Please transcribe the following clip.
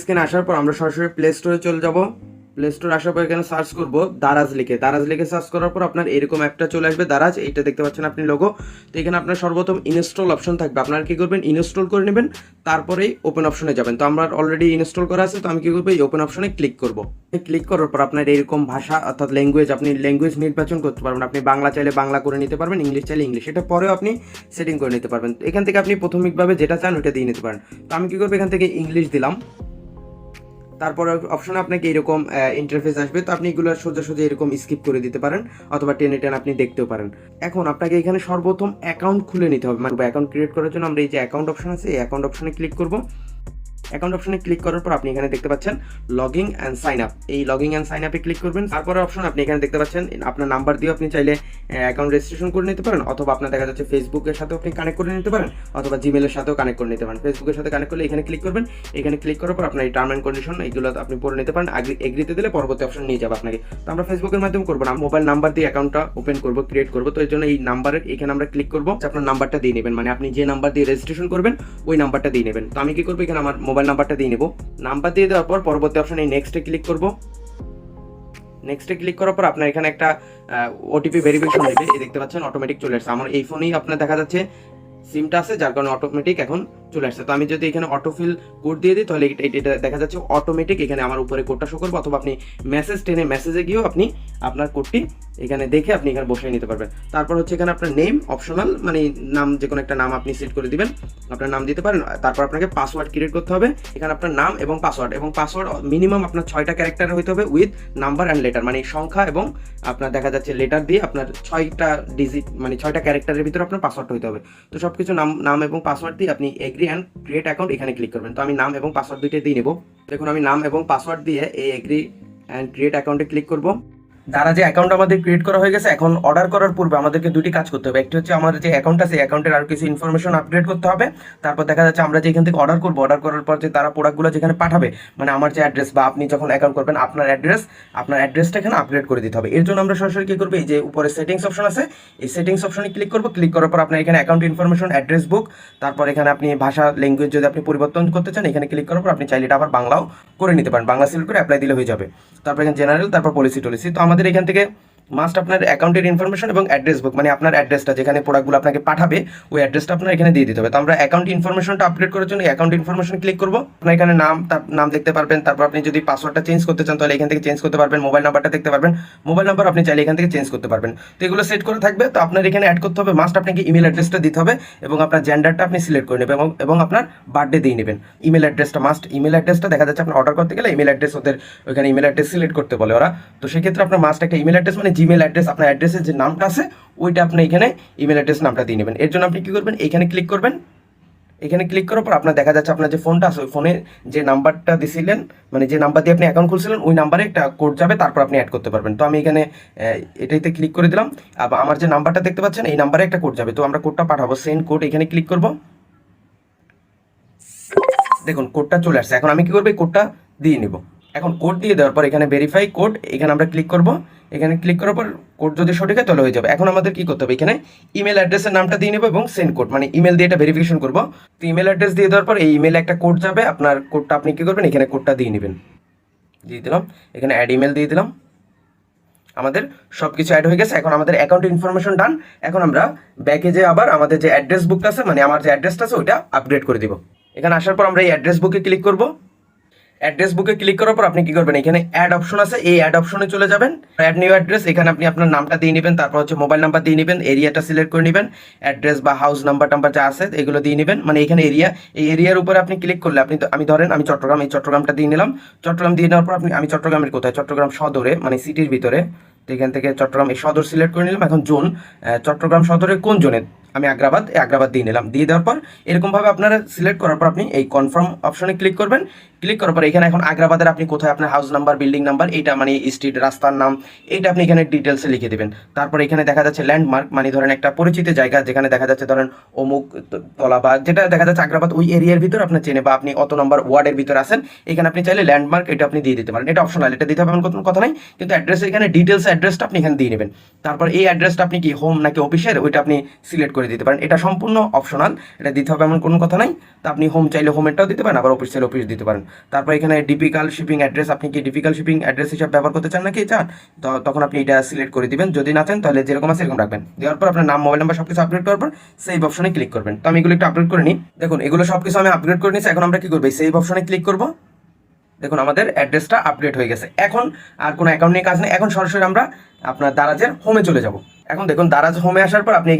স্ক্রিনে আসার পর আমরা সরাসরি প্লে স্টোরে চলে যাব। প্লে স্টোর আসার পর এখানে সার্চ করব দারাজ লিখে। দারাজ লিখে সার্চ করার পর আপনার এরকম একটা চলে আসবে দারাজ। এইটা দেখতে পাচ্ছেন আপনি লোগো তো এখানে আপনার সর্বপ্রথম ইনস্টল অপশন থাকবে। আপনারা কি করবেন? ইনস্টল করে নেবেন। তারপরেই ওপেন অপশনে যাবেন। তো আমার অলরেডি ইনস্টল করা আছে। তো আমি কি করব? এই ওপেন অপশনে ক্লিক করব। ক্লিক করার পর আপনার এরকম ভাষা অর্থাৎ ল্যাঙ্গুয়েজ আপনি ল্যাঙ্গুয়েজ নির্বাচন করতে পারবেন। আপনি বাংলা চাইলে বাংলা করে নিতে পারবেন, ইংলিশ চাইলে ইংলিশ। এটা পরেও আপনি সেটিং করে নিতে পারবেন। এখান থেকে আপনি প্রাথমিকভাবে যেটা চান ওটা দিয়ে নিতে পারেন। তো আমি কি করব? এখান থেকে ইংলিশ দিলাম। তারপরে অপশনে আপনাকে এরকম ইন্টারফেস আসবে। তো আপনি এগুলো সোজা সোজা এরকম স্কিপ করে দিতে পারেন, অথবা টেনে টেনে আপনি দেখতেও পারেন। এখন আপনাকে এখানে সর্বপ্রথম অ্যাকাউন্ট খুলে নিতে হবে। মানে অ্যাকাউন্ট ক্রিয়েট করার জন্য আমরা এই যে অ্যাকাউন্ট অপশন আছে, এই অ্যাকাউন্ট অপশনে ক্লিক করব। অ্যাকাউন্ট অপশনে ক্লিক করার পর আপনি এখানে দেখতে পাচ্ছেন লগিং অ্যান্ড সাইন আপ এই লগিং অ্যান্ড সাইন আপে ক্লিক করবেন। তারপরে অপশন আপনি এখানে দেখতে পাচ্ছেন, আপনার নাম্বার দিয়ে আপনি চাইলে অ্যাকাউন্ট রেজিস্ট্রেশন করে নিতে পারেন, অথবা আপনার দেখা যাচ্ছে ফেসবুকের সাথেও আপনি কানেক্ট করে নিতে পারেন, অথবা জিমেলের সাথেও কানেক্ট করে নিতে পারেন। ফেসবুকের সাথে কানেক্ট করলে এখানে ক্লিক করবেন। এখানে ক্লিক করার পর আপনার এই টার্ম অ্যান্ড কন্ডিশন এইগুলো আপনি পড়ে নিতে পারেন। এগ্রিতে দিলে পরবর্তী অপশন নিয়ে যাবে আপনাকে। তো আমরা ফেসবুকের মাধ্যমে করব না মোবাইল নাম্বার দিয়ে অ্যাকাউন্টটা ওপেন করব ক্রিয়েট করব। তো এই জন্য এই নাম্বারের এখানে আমরা ক্লিক করব। আপনার নাম্বারটা দিয়ে নেবেন। মানে আপনি যে নাম্বার দিয়ে রেজিস্ট্রেশন করবেন, ওই নাম্বারটা দিয়ে নেবেন। তো আমি কি করব? এখানে আমার মোবাইল নাম্বারটা দিয়ে নেব। নাম্বার দিয়ে দেওয়ার পর পরবর্তী অপশানে নেক্সটে ক্লিক করব। নেক্সটে ক্লিক করার পর আপনার এখানে একটা ওটিপি ভেরিফিকেশন নেবে দেখতে পাচ্ছেন অটোমেটিক চলে আসছে আমার এই ফোনেই আপনার দেখা যাচ্ছে সিমটা আছে, যার কারণে অটোমেটিক এখন চলে আসছে। তো আমি যদি এখানে অটোফিল কোড দিয়ে দিই, তাহলে এটা দেখা যাচ্ছে অটোমেটিক এখানে আমার উপরে কোডটা শো করব, অথবা আপনি মেসেজ টেনে মেসেজে গিয়েও আপনি আপনার কোডটি এখানে দেখে আপনি এখানে বসিয়ে নিতে পারবেন। তারপর হচ্ছে এখানে আপনার নেম অপশনাল মানে নাম যে কোনো একটা নাম আপনি সেট করে দিবেন, আপনার নাম দিতে পারেন, তারপর আপনাকে পাসওয়ার্ড ক্রিয়েট করতে হবে, এখানে আপনার নাম এবং পাসওয়ার্ড এবং পাসওয়ার্ড মিনিমাম আপনার ছয়টা ক্যারেক্টার হইতে হবে উইথ নাম্বার অ্যান্ড লেটার মানে সংখ্যা এবং আপনার দেখা যাচ্ছে লেটার দিয়ে আপনার ছয়টা ডিজিট মানে ছয়টা ক্যারেক্টারের ভিতরে আপনার পাসওয়ার্ড হইতে হবে। তো সব কিছু নাম নাম এবং পাসওয়ার্ড দিয়ে আপনি এগ্রি অ্যান্ড ক্রিয়েট অ্যাকাউন্ট এখানে ক্লিক করবেন। তো আমি নাম এবং পাসওয়ার্ড দুইটাই দিয়ে নেব। দেখুন, আমি নাম এবং পাসওয়ার্ড দিয়ে এই এগ্রি অ্যান্ড ক্রিয়েট অ্যাকাউন্টে ক্লিক করব। যারা যে অ্যাকাউন্ট আমাদের ক্রিয়েট করা হয়ে গেছে, এখন অর্ডার করার পূর্বে আমাদেরকে দুটি কাজ করতে হবে। একটি হচ্ছে আমাদের যে অ্যাকাউন্ট আছে অ্যাকাউন্টের আর কিছু ইনফরমেশন আপডেট করতে হবে। তারপর দেখা যাচ্ছে আমরা যে এখান থেকে অর্ডার করব অর্ডার করার পর যে তারা প্রোডাক্টগুলো যেখানে পাঠাবে মানে আমার যে অ্যাড্রেস বা আপনি যখন অ্যাকাউন্ট করবেন, আপনার অ্যাড্রেস আপনার অ্যাড্রেসটা এখানে আপডেট করে দিতে হবে। এর জন্য আমরা সরাসরি কি করব, এই যে উপরে সেটিংস অপশন আছে, এই সেটিংস অপশনে ক্লিক করব। ক্লিক করার পর আপনার এখানে অ্যাকাউন্ট ইনফরমেশন অ্যাড্রেস বুক তারপর এখানে আপনি ভাষা ল্যাঙ্গুয়েজ যদি আপনি পরিবর্তন করতে চান, এখানে ক্লিক করার পর আপনি চাইলে এটা আবার বাংলাও করে নিতে পারেন। বাংলা সিলেক্ট করে অ্যাপ্লাই দিলে হয়ে যাবে। তারপর এখানে জেনারেল তারপর পলিসি টলিসি তো আমাদের এখান থেকে মাস্ট আপনার অ্যাকাউন্টের ইনফরমেশন এবং অ্যাড্রেস বুক মানে আপনার অ্যাড্রেসটা, যেখানে প্রোডাক্টগুলো আপনাকে পাঠাবে, ওই অ্যাড্রেসটা আপনার এখানে দিয়ে দিতে হবে। তো আমরা অ্যাকাউন্ট ইনফরমেশনটা আপডেট করার জন্য অ্যাকাউন্ট ইনফরমেশন ক্লিক করব। আপনার এখানে নাম নাম দেখতে পারবেন, তারপর আপনি যদি পাসওয়ার্ডটা চেঞ্জ করতে চান, তাহলে এখান থেকে চেঞ্জ করতে পারবেন মোবাইল নাম্বারটা দেখতে পারবেন। মোবাইল নাম্বার আপনি চাইলে এখান থেকে চেঞ্জ করতে পারবেন। তো এগুলো সেট করে থাকবে, তো আপনার এখানে অ্যাড করতে হবে, মাস্ট আপনাকে ইমেল অ্যাড্রেসটা দিতে হবে এবং আপনার জেন্ডারটা আপনি সিলেক্ট করে নেবেন এবং এবং আপনার বার্থডে দিয়ে নেবেন। ইমেল অ্যাড্রেসটা মাস্ট ইমেল অ্যাড্রেসটা দেখা যাচ্ছে আপনার অর্ডার করতে গেলে ইমেল অ্যাড্রেস ওদের ওইখানে ইমেল অ্যাড্রেস সিলেক্ট করতে বলে ওরা। তো সেক্ষেত্রে আপনার মাস্ট একটা ইমেল অ্যাড্রেস মানে জিমেল অ্যাড্রেস আপনার অ্যাড্রেসের যে নামটা আছে, ওইটা আপনি এখানে ইমেল অ্যাড্রেস নামটা দিয়ে নেবেন। এর জন্য আপনি কী করবেন? এখানে ক্লিক করবেন। এখানে ক্লিক করার পর আপনার দেখা যাচ্ছে আপনার যে ফোনটা আছে, ওই ফোনে যে নাম্বারটা দিছিলেন মানে যে নাম্বার দিয়ে আপনি অ্যাকাউন্ট খুলছিলেন, ওই নাম্বারে একটা কোড যাবে, তারপর আপনি অ্যাড করতে পারবেন। তো আমি এখানে এটাইতে ক্লিক করে দিলাম। আবার আমার যে নাম্বারটা দেখতে পাচ্ছেন, এই নাম্বারে একটা কোড যাবে। তো আমরা কোডটা পাঠাবো। সেন্ড কোড এখানে ক্লিক করব। দেখুন কোডটা চলে আসছে। এখন আমি কী করব? এই কোডটা দিয়ে নিব। এখন কোড দিয়ে দেওয়ার পর এখানে ভেরিফাই কোড এখানে আমরা ক্লিক করব। এখানে ক্লিক করার পর কোড যদি সঠিক হয় তাহলে হয়ে যাবে। এখন আমাদের কি করতে হবে? এখানে ইমেল অ্যাড্রেসের নামটা দিয়ে নেব এবং সেন্ড কোড মানে ইমেল দিয়ে এটা ভেরিফিকেশন করব। তো ইমেল অ্যাড্রেস দিয়ে দেওয়ার পর এই ইমেলে একটা কোড যাবে, আপনার কোডটা আপনি কী করবেন? এখানে কোডটা দিয়ে নেবেন। দিয়ে দিলাম। এখানে অ্যাড ইমেল দিয়ে দিলাম। আমাদের সব কিছু অ্যাড হয়ে গেছে। এখন আমাদের অ্যাকাউন্ট ইনফরমেশন ডান এখন আমরা ব্যাকে যে আবার আমাদের যে অ্যাড্রেস বুকটা আছে মানে আমার যে অ্যাড্রেসটা আছে, ওইটা আপডেট করে দিব। এখানে আসার পর আমরা এই অ্যাড্রেস বুকে ক্লিক করব। অ্যাড্রেস বুকে ক্লিক করার পর আপনি কি করবেন? এখানে অ্যাড অপশন আছে, এই অ্যাড অপশনে চলে যাবেন। অ্যাড নিউ অ্যাড্রেস এখানে আপনি আপনার নামটা দিয়ে নেবেন, তারপর হচ্ছে মোবাইল নাম্বার দিয়ে নেবেন এরিয়াটা সিলেক্ট করে নেবেন অ্যাড্রেস বা হাউস নাম্বার টাম্বার যা আছে, এগুলো দিয়ে নেবেন। মানে এখানে এরিয়া এই এরিয়ার উপরে আপনি ক্লিক করলে আপনি আমি ধরেন আমি চট্টগ্রাম, এই চট্টগ্রামটা দিয়ে নিলাম। চট্টগ্রাম দিয়ে নেওয়ার পর আপনি, আমি চট্টগ্রামের কোথায়? চট্টগ্রাম সদরে মানে সিটির ভিতরে। এখান থেকে চট্টগ্রাম, এই সদর সিলেক্ট করে নিলাম, এখন জোন। চট্টগ্রাম সদরে কোন জোনে? আমি আগ্রাবাদ আগ্রাবাদ দিয়ে নিলাম। দিয়ে দেওয়ার পর এরকমভাবে আপনারা সিলেক্ট করার পর আপনি এই কনফার্ম অপশনে ক্লিক করবেন। ক্লিক করার পর এখানে এখন আগ্রাবাদের আপনি কোথায় আপনার হাউস নাম্বার বিল্ডিং নাম্বার এইটা মানে স্ট্রিট রাস্তার নাম, এইটা আপনি এখানে ডিটেলসে লিখে দেবেন। তারপর এখানে দেখা যাচ্ছে ল্যান্ডমার্ক মানে ধরেন একটা পরিচিত জায়গা যেখানে দেখা যাচ্ছে ধরেন অমুক তলা বা যেটা দেখা যাচ্ছে আগ্রাবাদ ওই এরিয়ার ভিতর আপনার চেনে বা আপনি অত নম্বর ওয়ার্ডের ভিতর আসেন এখানে আপনি চাইলে ল্যান্ডমার্ক এটা আপনি দিয়ে দিতে পারেন। এটা অপশনাল এটা দিতে হবে কোনো কথা নাই, কিন্তু অ্যাড্রেস এখানে ডিটেলস অ্যাড্রেসটা আপনি এখানে দিয়ে নেবেন। তারপর এই অ্যাড্রেসটা আপনি কি হোম নাকি অফিসের ওইটা আপনি সিলেক্ট করে দিতে পারেন। এটা সম্পূর্ণ অপশনাল এটা দিতে হবে এমন কোনো কথা নাই। তো আপনি হোম চাইলে হোমেরটাও দিতে পারেন, আবার অফিস চাইলে অফিস দিতে পারেন। তারপর এখানে ডিপিকাল শিপিং অ্যাড্রেস আপনি কি ডিপিকাল শিপিং অ্যাড্রেস হিসাবে ব্যবহার করতে চান নাকি চান? তখন আপনি এটা সিলেক্ট করে দিবেন। যদি না চান, তাহলে যেরকম আছে এরকম রাখবেন। দেওয়ার পর আপনার নাম মোবাইল নাম্বার সব কিছু আপডেট করার পর সেভ অপশনে ক্লিক করবেন। তো আমি এগুলো একটু আপডেট করে নিই। দেখুন, এগুলো সব কিছু আমি আপডেট করে নিচ্ছি এখন আমরা কি করব? সেভ অপশনে ক্লিক করব। দেখুন, আমাদের অ্যাড্রেসটা আপডেট হয়ে গেছে। এখন আর কোনো অ্যাকাউন্ট নিয়ে কাজ নেই। এখন সরাসরি আমরা আপনার দারাজের হোমে চলে যাব। এখন দেখুন, দারাজ হোমে আসার পর আপনি